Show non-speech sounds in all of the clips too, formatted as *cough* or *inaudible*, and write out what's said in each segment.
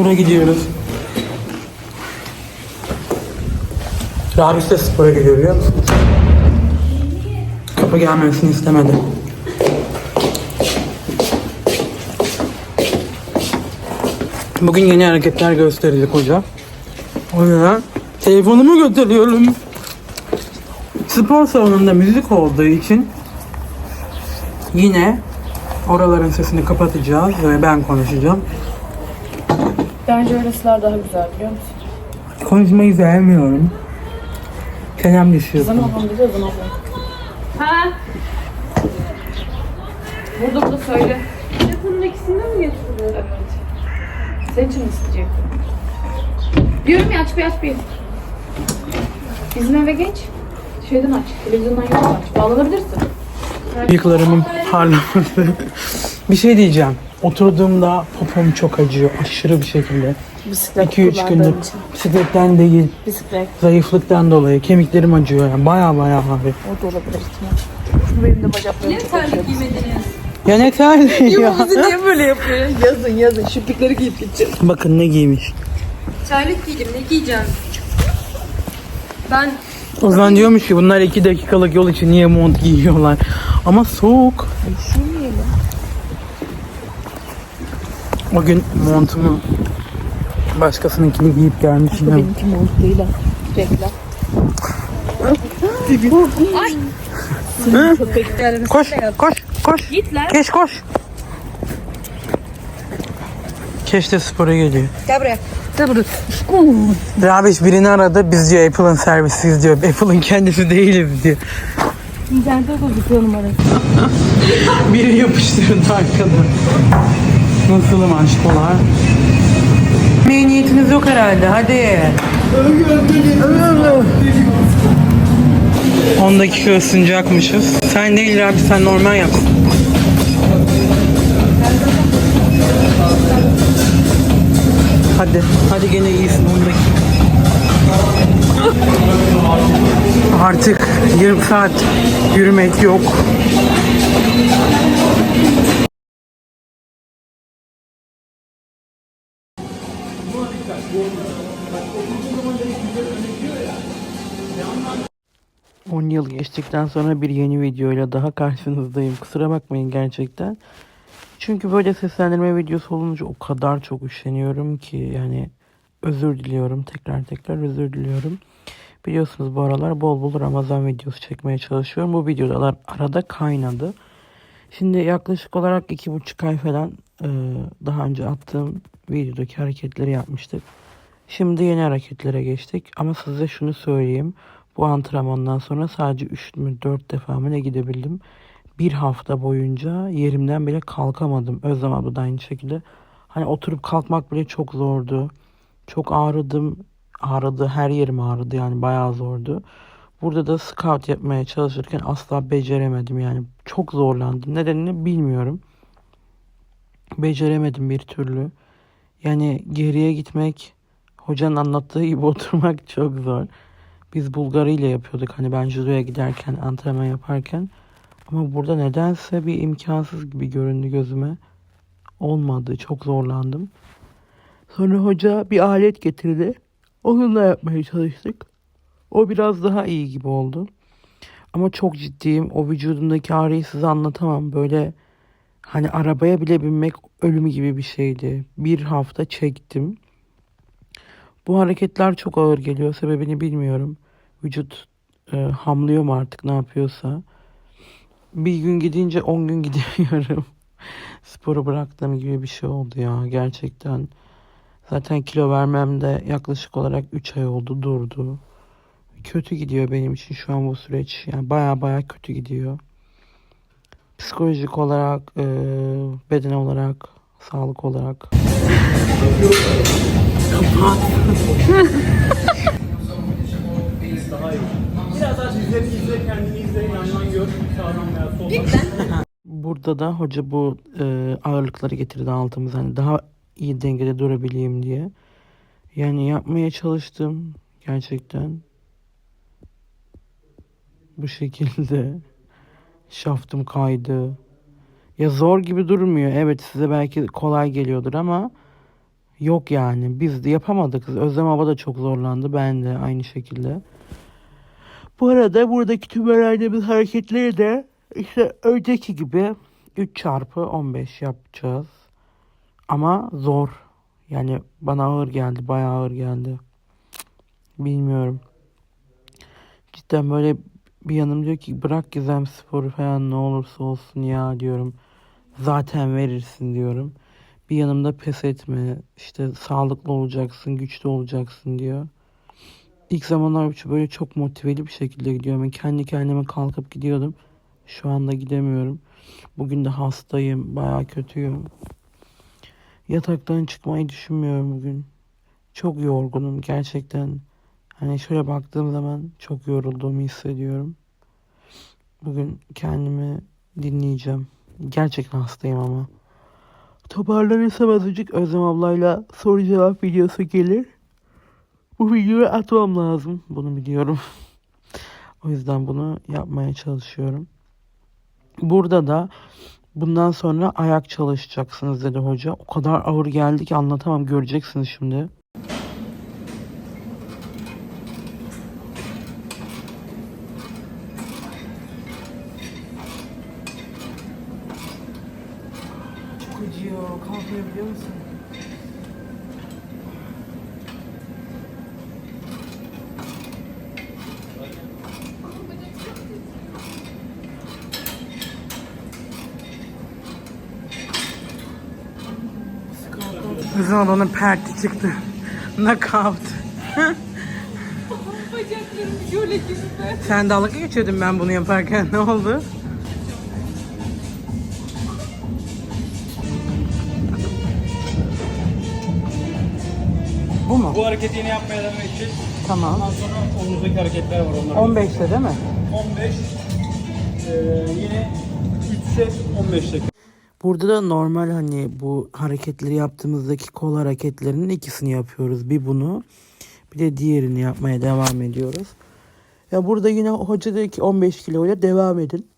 spora gidiyoruz. Rabis de spora gidiyor biliyor musunuz? Kapı gelmesini istemedi. Bugün yeni hareketler gösterecek hoca. O yüzden telefonumu götürüyorum. Spor salonunda müzik olduğu için yine oraların sesini kapatacağız ve ben konuşacağım. Bence öylesiler daha güzel biliyor musun? Konuşmayı sevmiyorum. Çenem düşüyor. Zaman ablam dedi o zaman ablam. Ha? Burada burada söyle. Telefonun ikisinden mi getiriyor? Evet. Senin için mi isteyecektim? Diyorum ya aç bir aç bir. Bizim eve geç. Şeyden aç. Televizyondan yok aç. Bağlanabilirsin. Bıyıklarımın parlaması. bir şey diyeceğim. Oturduğumda popom çok acıyor aşırı bir şekilde. Bisiklet 2-3 gündür bisikletten değil, Bisiklet. zayıflıktan dolayı kemiklerim acıyor yani baya baya abi. O da olabilir ihtimal. Benim de bacaklarım çok acıyor. Ya ne terli *laughs* ya. Bizi niye böyle yapıyor? Yazın yazın. Şıklıkları giyip gideceğiz. Bakın ne giymiş. Terlik giydim ne giyeceğim? Ben O zaman diyormuş ki bunlar 2 dakikalık yol için niye mont giyiyorlar. Ama soğuk. O gün montumu başkasınınkini giyip gelmişim. Benimki mont değil ha. Reklam. Hı? Köpek gelmesi. Koş, koş, koş. Git lan. Geç koş. Keşke spora geliyor. Gel buraya. Gel buraya. Rabiş birini aradı. Biz diyor Apple'ın servisiyiz diyor. *laughs* Apple'ın kendisi değiliz diyor. İnternette gözüküyor numarası. *laughs* Biri yapıştırdı arkada. Nasılım aşkolar? Yemeğe niyetiniz yok herhalde. Hadi. 10 dakika ısınacakmışız. Sen değil abi sen normal yap. Hadi. Hadi gene iyisin 10 dakika. Artık 20 saat yürümek yok. On yıl geçtikten sonra bir yeni videoyla daha karşınızdayım. Kusura bakmayın gerçekten. Çünkü böyle seslendirme videosu olunca o kadar çok üşeniyorum ki yani özür diliyorum. Tekrar tekrar özür diliyorum. Biliyorsunuz bu aralar bol bol Ramazan videosu çekmeye çalışıyorum. Bu videolar arada kaynadı. Şimdi yaklaşık olarak iki buçuk ay falan daha önce attığım videodaki hareketleri yapmıştık. Şimdi yeni hareketlere geçtik. Ama size şunu söyleyeyim. Bu antrenmandan sonra sadece 3 mü 4 defa mı ne gidebildim. Bir hafta boyunca yerimden bile kalkamadım. Özlem abla da aynı şekilde. Hani oturup kalkmak bile çok zordu. Çok ağrıdım. Ağrıdı. Her yerim ağrıdı yani bayağı zordu. Burada da scout yapmaya çalışırken asla beceremedim yani. Çok zorlandım. Nedenini bilmiyorum. Beceremedim bir türlü. Yani geriye gitmek, hocanın anlattığı gibi *laughs* oturmak çok zor. Biz Bulgari ile yapıyorduk hani ben judoya giderken, antrenman yaparken. Ama burada nedense bir imkansız gibi göründü gözüme. Olmadı, çok zorlandım. Sonra hoca bir alet getirdi. Onunla yapmaya çalıştık. O biraz daha iyi gibi oldu. Ama çok ciddiyim. O vücudumdaki ağrıyı size anlatamam. Böyle hani arabaya bile binmek ölümü gibi bir şeydi. Bir hafta çektim. Bu hareketler çok ağır geliyor. Sebebini bilmiyorum. Vücut e, hamlıyor mu artık ne yapıyorsa. Bir gün gidince 10 gün *laughs* gidemiyorum. Sporu bıraktığım gibi bir şey oldu ya gerçekten. Zaten kilo vermem de yaklaşık olarak 3 ay oldu durdu. Kötü gidiyor benim için şu an bu süreç. Yani baya baya kötü gidiyor. Psikolojik olarak, e, beden olarak, sağlık olarak. *laughs* Burada da hoca bu e, ağırlıkları getirdi altımıza hani daha iyi dengede durabileyim diye. Yani yapmaya çalıştım gerçekten. Bu şekilde şaftım kaydı. Ya zor gibi durmuyor. Evet size belki kolay geliyordur ama Yok yani. Biz de yapamadık. Özlem abla da çok zorlandı. Ben de aynı şekilde. Bu arada buradaki tüm öğrendiğimiz hareketleri de işte önceki gibi 3 çarpı 15 yapacağız. Ama zor. Yani bana ağır geldi. Bayağı ağır geldi. Bilmiyorum. Cidden böyle bir yanım diyor ki bırak gizem sporu falan ne olursa olsun ya diyorum. Zaten verirsin diyorum. Bir yanımda pes etme. işte sağlıklı olacaksın, güçlü olacaksın diyor. İlk zamanlar böyle çok motiveli bir şekilde gidiyorum. Ben kendi kendime kalkıp gidiyordum. Şu anda gidemiyorum. Bugün de hastayım. Bayağı kötüyüm. Yataktan çıkmayı düşünmüyorum bugün. Çok yorgunum gerçekten. Hani şöyle baktığım zaman çok yorulduğumu hissediyorum. Bugün kendimi dinleyeceğim. Gerçekten hastayım ama. Toparlanırsam azıcık Özlem ablayla soru cevap videosu gelir. Bu videoyu atmam lazım. Bunu biliyorum. o yüzden bunu yapmaya çalışıyorum. Burada da bundan sonra ayak çalışacaksınız dedi hoca. O kadar ağır geldi ki anlatamam. Göreceksiniz şimdi. Çok acıyor. Kalkmayabiliyor musun? Kızın olanın perti çıktı. Knockout. Bacaklarım şöyle gibi. Sen dalga geçiyordun ben bunu yaparken. Ne oldu? Bu mu? Bu hareketi yine yapmaya devam edeceğiz. Tamam. Ondan sonra omuzdaki hareketler var onlar. 15'te değil mi? 15. Ee, yine 3 set 15 dakika. Burada da normal hani bu hareketleri yaptığımızdaki kol hareketlerinin ikisini yapıyoruz. Bir bunu bir de diğerini yapmaya devam ediyoruz. Ya burada yine hoca dedi ki 15 kiloyla devam edin.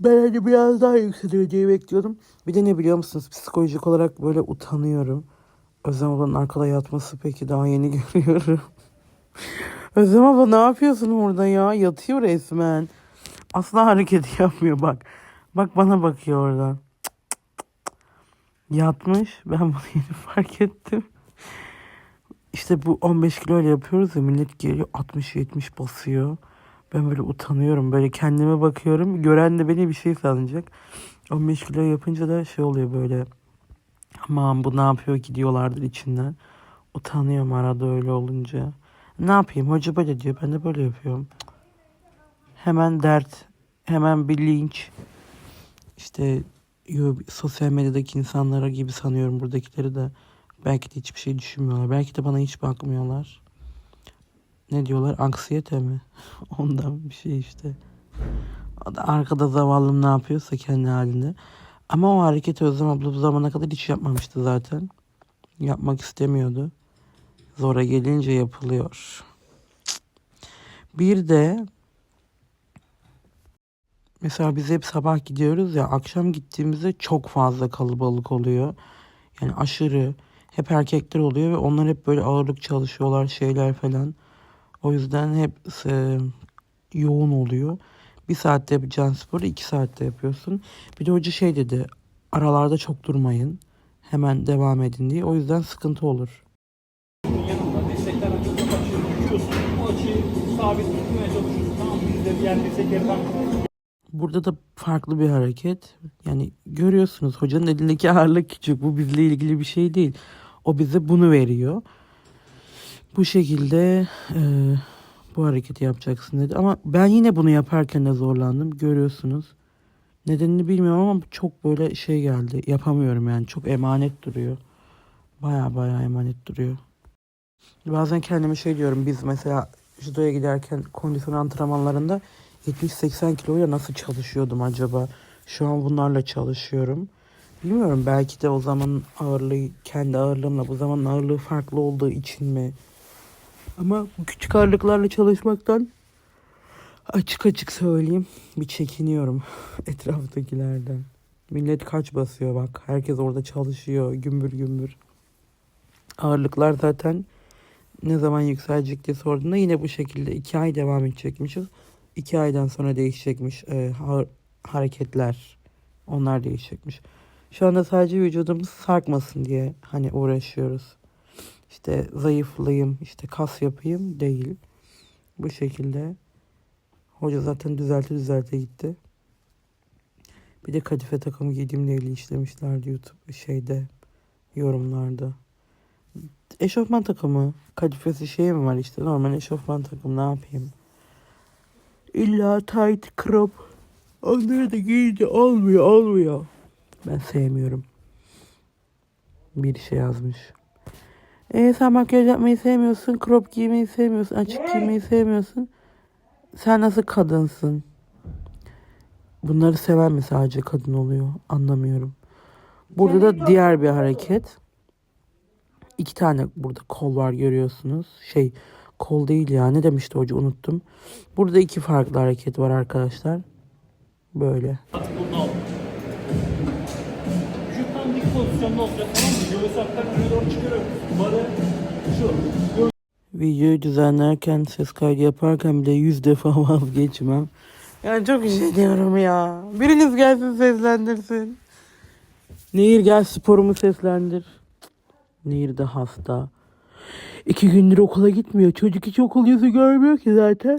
Ben hani biraz daha yükselir diye bekliyordum. Bir de ne biliyor musunuz psikolojik olarak böyle utanıyorum. Özlem ablanın arkada yatması peki daha yeni *laughs* görüyorum. Özlem abla ne yapıyorsun orada ya? Yatıyor resmen. Asla hareket yapmıyor bak. Bak bana bakıyor oradan. Yatmış. Ben bunu *laughs* yeni fark ettim. İşte bu 15 kilo ile yapıyoruz ya millet geliyor 60-70 basıyor. Ben böyle utanıyorum. Böyle kendime bakıyorum. Gören de beni bir şey sanacak. 15 kilo yapınca da şey oluyor böyle. Aman bu ne yapıyor gidiyorlardır içinden. Utanıyorum arada öyle olunca. Ne yapayım hoca böyle diyor. Ben de böyle yapıyorum. Hemen dert. Hemen bir linç. İşte sosyal medyadaki insanlara gibi sanıyorum buradakileri de. Belki de hiçbir şey düşünmüyorlar. Belki de bana hiç bakmıyorlar. Ne diyorlar? Anksiyete mi? *laughs* Ondan bir şey işte. Arkada zavallım ne yapıyorsa kendi halinde. Ama o hareketi Özlem abla bu zamana kadar hiç yapmamıştı zaten. Yapmak istemiyordu. Zora gelince yapılıyor. Bir de mesela biz hep sabah gidiyoruz ya akşam gittiğimizde çok fazla kalabalık oluyor. Yani aşırı hep erkekler oluyor ve onlar hep böyle ağırlık çalışıyorlar şeyler falan. O yüzden hep e, yoğun oluyor. Bir saatte yapacağın sporu iki saatte yapıyorsun. Bir de hoca şey dedi aralarda çok durmayın. Hemen devam edin diye. O yüzden sıkıntı olur. Yanında açılıyor. Açıyı sabit tutmaya çalışıyorsun. Tamam? Bizde diğer dirsekleri Burada da farklı bir hareket. Yani görüyorsunuz hocanın elindeki ağırlık küçük. Bu bizle ilgili bir şey değil. O bize bunu veriyor. Bu şekilde e, bu hareketi yapacaksın dedi. Ama ben yine bunu yaparken de zorlandım. Görüyorsunuz. Nedenini bilmiyorum ama çok böyle şey geldi. Yapamıyorum yani. Çok emanet duruyor. Baya baya emanet duruyor. Bazen kendime şey diyorum. Biz mesela judoya giderken kondisyon antrenmanlarında 70-80 kiloyla nasıl çalışıyordum acaba? Şu an bunlarla çalışıyorum. Bilmiyorum belki de o zaman ağırlığı kendi ağırlığımla bu zamanın ağırlığı farklı olduğu için mi? Ama bu küçük ağırlıklarla çalışmaktan açık açık söyleyeyim bir çekiniyorum *laughs* etraftakilerden. Millet kaç basıyor bak. Herkes orada çalışıyor gümbür gümbür. Ağırlıklar zaten ne zaman yükselecek diye sorduğunda yine bu şekilde iki ay devam edecekmişiz. İki aydan sonra değişecekmiş e, ha- hareketler. Onlar değişecekmiş. Şu anda sadece vücudumuz sarkmasın diye hani uğraşıyoruz. İşte zayıflayayım, işte kas yapayım değil. Bu şekilde. Hoca zaten düzelte düzelte gitti. Bir de kadife takımı giydiğimle ilgili işlemişlerdi YouTube şeyde yorumlarda. Eşofman takımı kadifesi şey mi var işte normal eşofman takımı ne yapayım? İlla tight crop. Onları da giyince olmuyor olmuyor. Ben sevmiyorum. Bir şey yazmış. E sen makyaj yapmayı sevmiyorsun, crop giymeyi sevmiyorsun, açık giymeyi sevmiyorsun. Sen nasıl kadınsın? Bunları seven mi sadece kadın oluyor? Anlamıyorum. Burada da diğer bir hareket. İki tane burada kol var görüyorsunuz. Şey kol değil ya ne demişti hoca unuttum. Burada iki farklı hareket var arkadaşlar. Böyle. Artık Videoyu düzenlerken, ses kaydı yaparken bile yüz defa *laughs* vazgeçmem. Yani çok üşeniyorum ya. Biriniz gelsin seslendirsin. Nehir gel sporumu seslendir. Nehir de hasta. İki gündür okula gitmiyor. Çocuk hiç okul yüzü görmüyor ki zaten.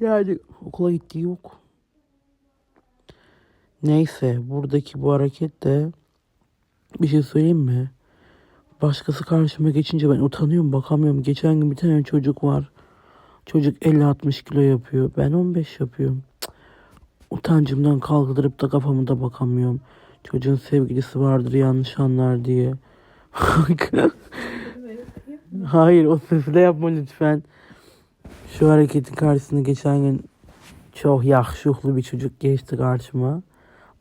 Yani okula gittiği yok. Neyse buradaki bu hareket de bir şey söyleyeyim mi? Başkası karşıma geçince ben utanıyorum bakamıyorum. Geçen gün bir tane çocuk var. Çocuk 50-60 kilo yapıyor. Ben 15 yapıyorum. Cık. Utancımdan kaldırıp da kafamı da bakamıyorum. Çocuğun sevgilisi vardır yanlış anlar diye. *laughs* Hayır o sesle yapma lütfen. Şu hareketin karşısında geçen gün çok yakışıklı bir çocuk geçti karşıma.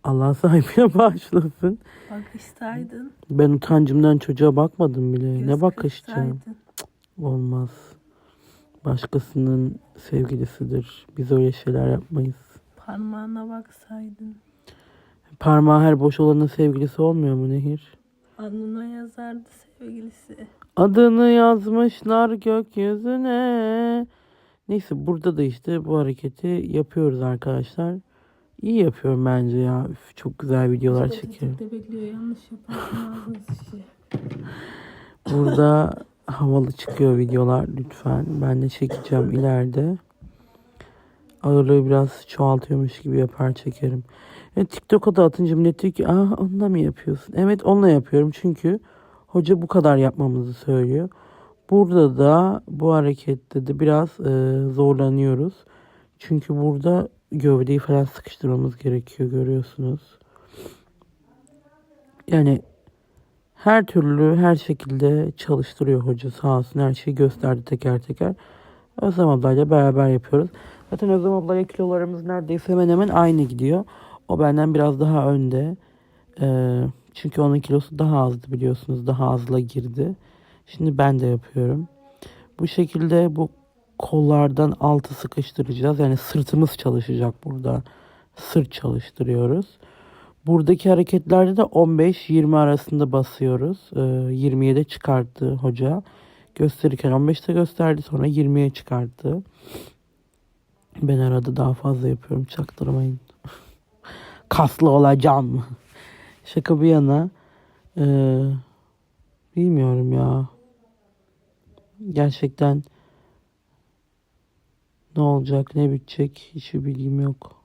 Allah sahibine *laughs* bağışlasın. Bakışsaydın. Ben utancımdan çocuğa bakmadım bile. göz ne bakışacağım? Olmaz. Başkasının sevgilisidir. Biz öyle şeyler yapmayız. Parmağına baksaydın. Parmağı her boş olanın sevgilisi olmuyor mu Nehir? Alnına yazardı sevgilisi. Adını yazmışlar gökyüzüne. Neyse burada da işte bu hareketi yapıyoruz arkadaşlar. İyi yapıyorum bence ya. Üf, çok güzel videolar çekiyorum. Tetikte bekliyor yanlış yaparsın şişe. Burada havalı çıkıyor videolar lütfen. Ben de çekeceğim ileride. Ağırlığı biraz çoğaltıyormuş gibi yapar çekerim. Yani TikTok'a da atınca millet diyor ki ah onunla mı yapıyorsun? Evet onunla yapıyorum çünkü hoca bu kadar yapmamızı söylüyor. Burada da bu harekette de biraz e, zorlanıyoruz. Çünkü burada gövdeyi falan sıkıştırmamız gerekiyor görüyorsunuz. Yani her türlü her şekilde çalıştırıyor hoca sağ olsun her şeyi gösterdi teker teker. Özlem ablayla beraber yapıyoruz. Zaten Özlem ablayla kilolarımız neredeyse hemen hemen aynı gidiyor. O benden biraz daha önde. Ee, çünkü onun kilosu daha azdı biliyorsunuz. Daha azla girdi. Şimdi ben de yapıyorum. Bu şekilde bu kollardan altı sıkıştıracağız. Yani sırtımız çalışacak burada. Sırt çalıştırıyoruz. Buradaki hareketlerde de 15-20 arasında basıyoruz. Ee, 20'ye de çıkarttı hoca. Gösterirken 15'te gösterdi sonra 20'ye çıkarttı. Ben arada daha fazla yapıyorum çaktırmayın. *laughs* Kaslı olacağım. Şaka bir yana. ee, bilmiyorum ya. Gerçekten ne olacak ne bitecek hiçbir bilgim yok.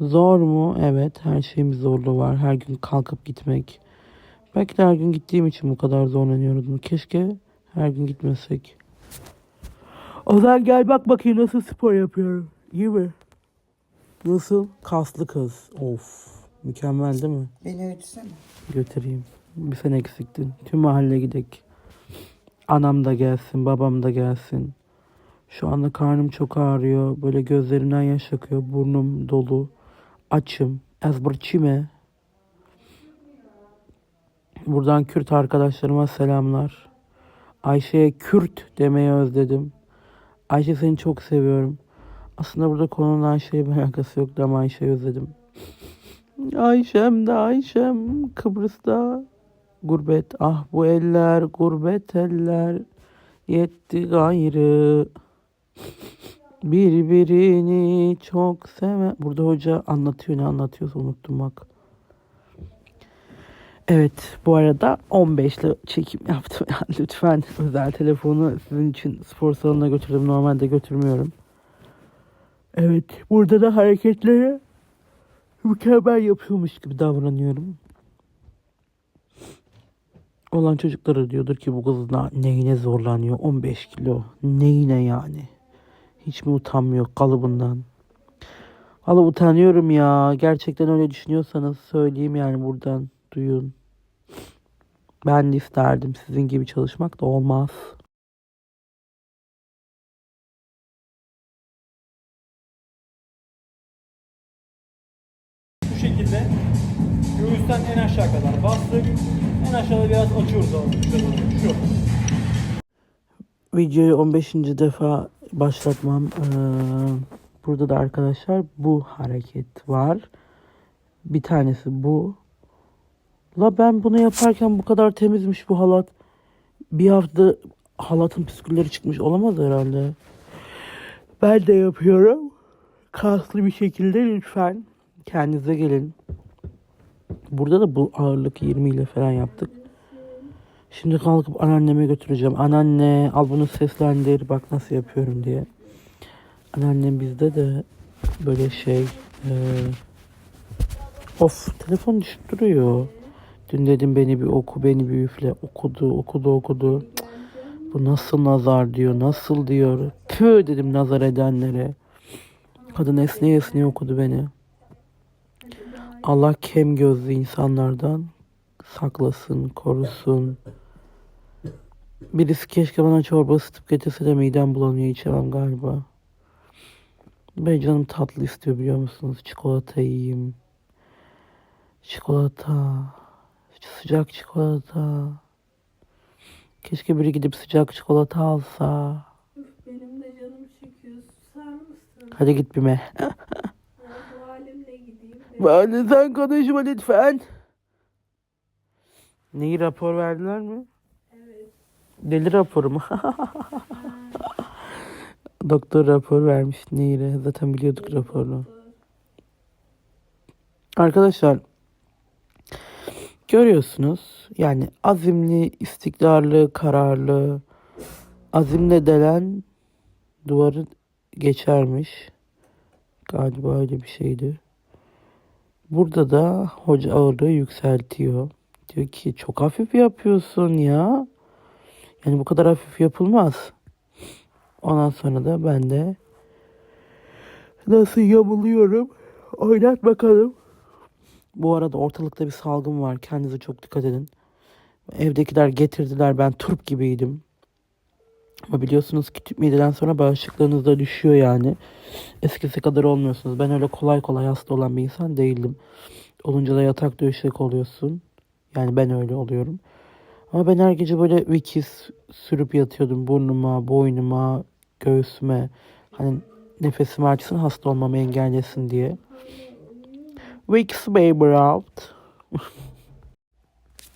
Zor mu? Evet. Her şeyin bir zorluğu var. Her gün kalkıp gitmek. Belki de her gün gittiğim için bu kadar zorlanıyordum. Keşke her gün gitmesek. Ozan gel bak bakayım nasıl spor yapıyorum. İyi mi? Nasıl? Kaslı kız. Of. Mükemmel değil mi? Beni ötüsene. Götüreyim. Bir sen eksiktin. Tüm mahalle gidek. Anam da gelsin, babam da gelsin. Şu anda karnım çok ağrıyor. Böyle gözlerimden yaş akıyor. Burnum dolu. Açım. Ezberçime. Buradan Kürt arkadaşlarıma selamlar. Ayşe'ye Kürt demeyi özledim. Ayşe seni çok seviyorum. Aslında burada konunun Ayşe'ye bir alakası yoktu ama Ayşe'yi özledim. Ayşem de Ayşem Kıbrıs'ta Gurbet ah bu eller gurbet eller yetti gayrı. Birbirini çok seven. Burada hoca anlatıyor ne anlatıyorsa unuttum bak. Evet bu arada 15 ile çekim yaptım. *laughs* Lütfen özel telefonu sizin için spor salonuna götürdüm. Normalde götürmüyorum. Evet burada da hareketleri mükemmel yapıyormuş gibi davranıyorum. Olan çocuklara diyordur ki bu kız neyine zorlanıyor? 15 kilo. Neyine yani? Hiç mi utanmıyor kalıbından? Valla utanıyorum ya. Gerçekten öyle düşünüyorsanız söyleyeyim yani buradan duyun. Ben de isterdim sizin gibi çalışmak da olmaz. Göğüsten en aşağı kadar bastık. En aşağıda biraz açıyoruz. Şurada, Şu. Videoyu 15. defa başlatmam. Ee, burada da arkadaşlar bu hareket var. Bir tanesi bu. La ben bunu yaparken bu kadar temizmiş bu halat. Bir hafta halatın püskülleri çıkmış olamaz herhalde. Ben de yapıyorum. Kaslı bir şekilde lütfen kendinize gelin. Burada da bu ağırlık 20 ile falan yaptık. Şimdi kalkıp anneanneme götüreceğim. Anneanne al bunu seslendir bak nasıl yapıyorum diye. Anneannem bizde de böyle şey e, of telefon düşüp duruyor. Dün dedim beni bir oku beni bir üfle. Okudu okudu okudu. Bu nasıl nazar diyor nasıl diyor. Püh dedim nazar edenlere. Kadın esneye esneye okudu beni. Allah kem gözlü insanlardan saklasın, korusun. Birisi keşke bana çorba ısıtıp getirse de midem bulanıyor içemem galiba. Ben canım tatlı istiyor biliyor musunuz? Çikolata yiyeyim. Çikolata. Sıcak çikolata. Keşke biri gidip sıcak çikolata alsa. Benim de canım çekiyor. Susar mısın? Hadi git bime. *laughs* Bana sen konuşma lütfen. Neyi rapor verdiler mi? Evet. Deli raporu mu? *laughs* Doktor rapor vermiş Nehir'e. Zaten biliyorduk raporunu. Arkadaşlar görüyorsunuz yani azimli, istikrarlı, kararlı, azimle delen duvarı geçermiş. Galiba öyle bir şeydi. Burada da hoca ağırlığı yükseltiyor. Diyor ki çok hafif yapıyorsun ya. Yani bu kadar hafif yapılmaz. Ondan sonra da ben de nasıl yamuluyorum oynat bakalım. Bu arada ortalıkta bir salgın var. Kendinize çok dikkat edin. Evdekiler getirdiler. Ben turp gibiydim. Ama biliyorsunuz ki tüp mideden sonra bağışıklığınız da düşüyor yani. Eskisi kadar olmuyorsunuz. Ben öyle kolay kolay hasta olan bir insan değildim. Olunca da yatak döşek oluyorsun. Yani ben öyle oluyorum. Ama ben her gece böyle Vicks sürüp yatıyordum burnuma, boynuma, göğsüme. Hani nefesim açsın hasta olmamı engellesin diye. Vicks baby out. *laughs*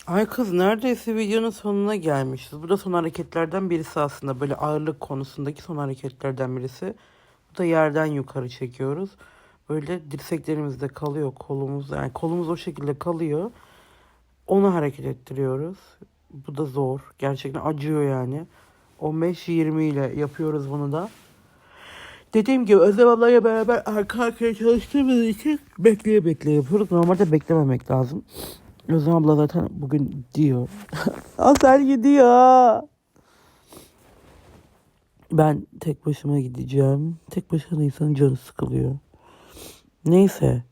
Ay kız neredeyse videonun sonuna gelmişiz. Bu da son hareketlerden birisi aslında. Böyle ağırlık konusundaki son hareketlerden birisi. Bu da yerden yukarı çekiyoruz. Böyle dirseklerimizde kalıyor kolumuz. Yani kolumuz o şekilde kalıyor. Onu hareket ettiriyoruz. Bu da zor. Gerçekten acıyor yani. 15-20 ile yapıyoruz bunu da. Dediğim gibi Özlem ablayla beraber arka arkaya çalıştığımız için bekleye bekleye yapıyoruz. Normalde beklememek lazım. Özlem abla zaten bugün diyor. *laughs* Asel gidiyor. Ben tek başıma gideceğim. Tek başına insanın canı sıkılıyor. Neyse.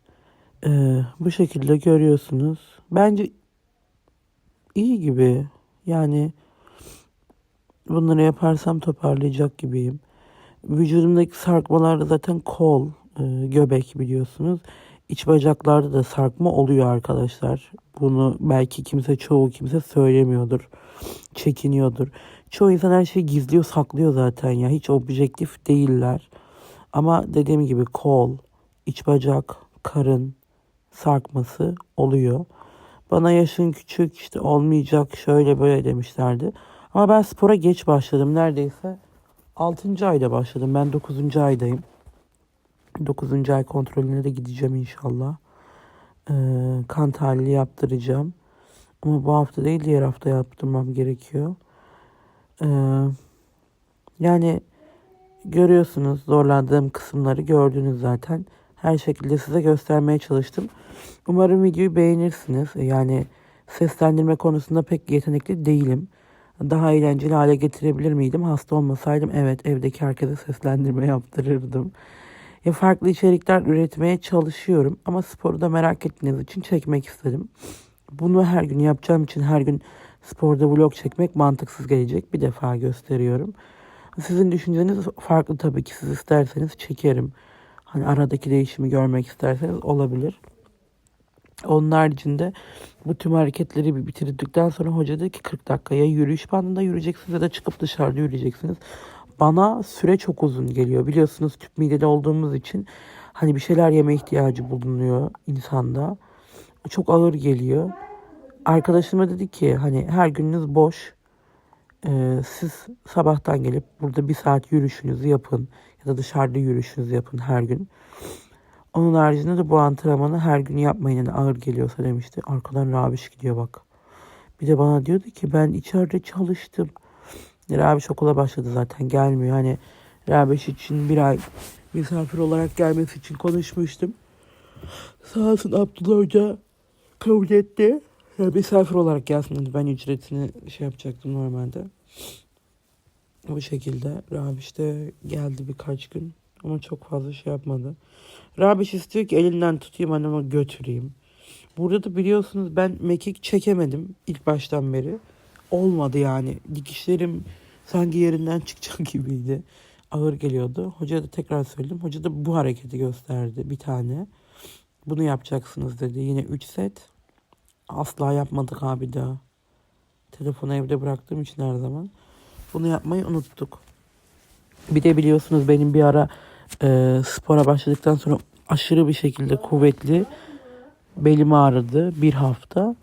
Ee, bu şekilde görüyorsunuz. Bence iyi gibi. Yani bunları yaparsam toparlayacak gibiyim. Vücudumdaki sarkmalarda zaten kol, e, göbek biliyorsunuz. İç bacaklarda da sarkma oluyor arkadaşlar. Bunu belki kimse çoğu kimse söylemiyordur. Çekiniyordur. Çoğu insan her şeyi gizliyor, saklıyor zaten ya. Hiç objektif değiller. Ama dediğim gibi kol, iç bacak, karın sarkması oluyor. Bana yaşın küçük işte olmayacak şöyle böyle demişlerdi. Ama ben spora geç başladım. Neredeyse 6. ayda başladım. Ben 9. aydayım. 9. ay kontrolüne de gideceğim inşallah. Ee, kan tahlili yaptıracağım. Ama bu hafta değil diğer hafta yaptırmam gerekiyor. Ee, yani görüyorsunuz zorlandığım kısımları gördünüz zaten. Her şekilde size göstermeye çalıştım. Umarım videoyu beğenirsiniz. Yani seslendirme konusunda pek yetenekli değilim. Daha eğlenceli hale getirebilir miydim? Hasta olmasaydım evet evdeki herkese seslendirme yaptırırdım. Ya farklı içerikler üretmeye çalışıyorum ama sporu da merak ettiğiniz için çekmek istedim. Bunu her gün yapacağım için her gün sporda vlog çekmek mantıksız gelecek. Bir defa gösteriyorum. Sizin düşünceniz farklı tabii ki. Siz isterseniz çekerim. Hani aradaki değişimi görmek isterseniz olabilir. Onun haricinde bu tüm hareketleri bir bitirdikten sonra hoca dedi ki 40 dakika ya yürüyüş bandında yürüyeceksiniz ya da çıkıp dışarıda yürüyeceksiniz. Bana süre çok uzun geliyor. Biliyorsunuz tüp mideli olduğumuz için hani bir şeyler yeme ihtiyacı bulunuyor insanda. Çok ağır geliyor. Arkadaşıma dedi ki hani her gününüz boş. Ee, siz sabahtan gelip burada bir saat yürüyüşünüzü yapın ya da dışarıda yürüyüşünüzü yapın her gün. Onun haricinde de bu antrenmanı her gün yapmayın yani ağır geliyorsa demişti. Arkadan Rabiş gidiyor bak. Bir de bana diyordu ki ben içeride çalıştım. Rabiş okula başladı zaten gelmiyor. Hani Rabiş için bir ay misafir olarak gelmesi için konuşmuştum. Sağ olsun Abdullah Hoca kabul etti. Ya misafir olarak gelsin. Ben ücretini şey yapacaktım normalde. Bu şekilde Rabiş de geldi birkaç gün. Ama çok fazla şey yapmadı. Rabiş istiyor ki elinden tutayım anneme götüreyim. Burada da biliyorsunuz ben mekik çekemedim ilk baştan beri. Olmadı yani. Dikişlerim sanki yerinden çıkacak *laughs* gibiydi. Ağır geliyordu. Hoca da tekrar söyledim. Hoca da bu hareketi gösterdi bir tane. Bunu yapacaksınız dedi. Yine 3 set. Asla yapmadık abi daha. Telefonu evde bıraktığım için her zaman. Bunu yapmayı unuttuk. Bir de biliyorsunuz benim bir ara e, spora başladıktan sonra aşırı bir şekilde kuvvetli belim ağrıdı bir hafta.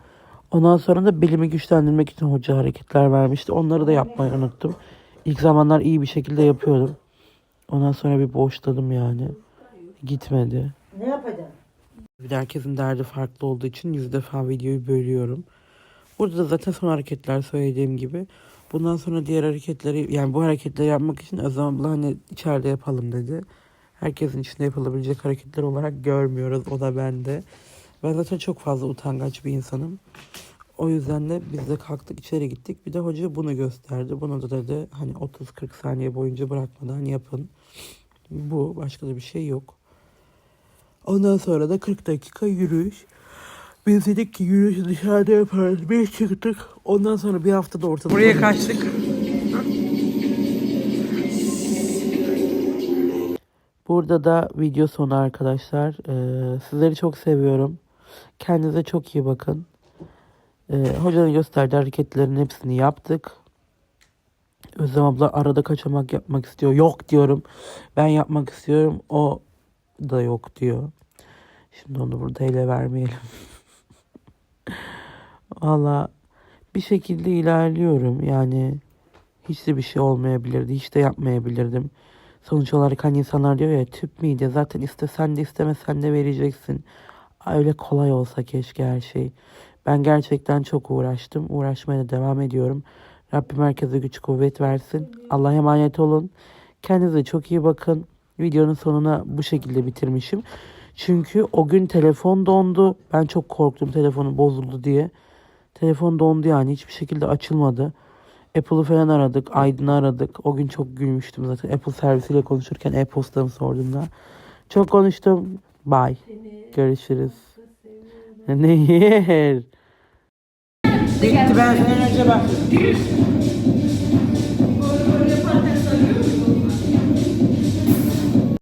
Ondan sonra da belimi güçlendirmek için hoca hareketler vermişti. Onları da yapmayı unuttum. İlk zamanlar iyi bir şekilde yapıyordum. Ondan sonra bir boşladım yani. Gitmedi. Ne yapacaksın? Bir de herkesin derdi farklı olduğu için yüz defa videoyu bölüyorum. Burada da zaten son hareketler söylediğim gibi. Bundan sonra diğer hareketleri yani bu hareketleri yapmak için abla hani içeride yapalım dedi. Herkesin içinde yapılabilecek hareketler olarak görmüyoruz. O da bende. Ben zaten çok fazla utangaç bir insanım. O yüzden de biz de kalktık içeri gittik. Bir de hoca bunu gösterdi. Bunu da dedi hani 30-40 saniye boyunca bırakmadan yapın. Bu başka da bir şey yok. Ondan sonra da 40 dakika yürüyüş. Biz dedik ki yürüyüş dışarıda yaparız. Biz çıktık. Ondan sonra bir haftada ortada. Buraya kaçtık. Burada da video sonu arkadaşlar. Ee, sizleri çok seviyorum. Kendinize çok iyi bakın. Ee, hocanın gösterdiği hareketlerin hepsini yaptık. Özlem abla arada kaçamak yapmak istiyor. Yok diyorum. Ben yapmak istiyorum. O da yok diyor. Şimdi onu burada ele vermeyelim. *laughs* Valla bir şekilde ilerliyorum. Yani hiç de bir şey olmayabilirdi. Hiç de yapmayabilirdim. Sonuç olarak hani insanlar diyor ya tüp miydi? Zaten istesen de istemesen de vereceksin. Öyle kolay olsa keşke her şey. Ben gerçekten çok uğraştım. Uğraşmaya da devam ediyorum. Rabbim herkese güç kuvvet versin. Allah'a emanet olun. Kendinize çok iyi bakın. Videonun sonuna bu şekilde bitirmişim. Çünkü o gün telefon dondu. Ben çok korktum telefonun bozuldu diye. Telefon dondu yani hiçbir şekilde açılmadı. Apple'ı falan aradık. Aydın'ı aradık. O gün çok gülmüştüm zaten. Apple servisiyle konuşurken e-postamı sorduğumda. Çok konuştum. Bye. Görüşürüz. Ne yer? Bitti ben sana önce.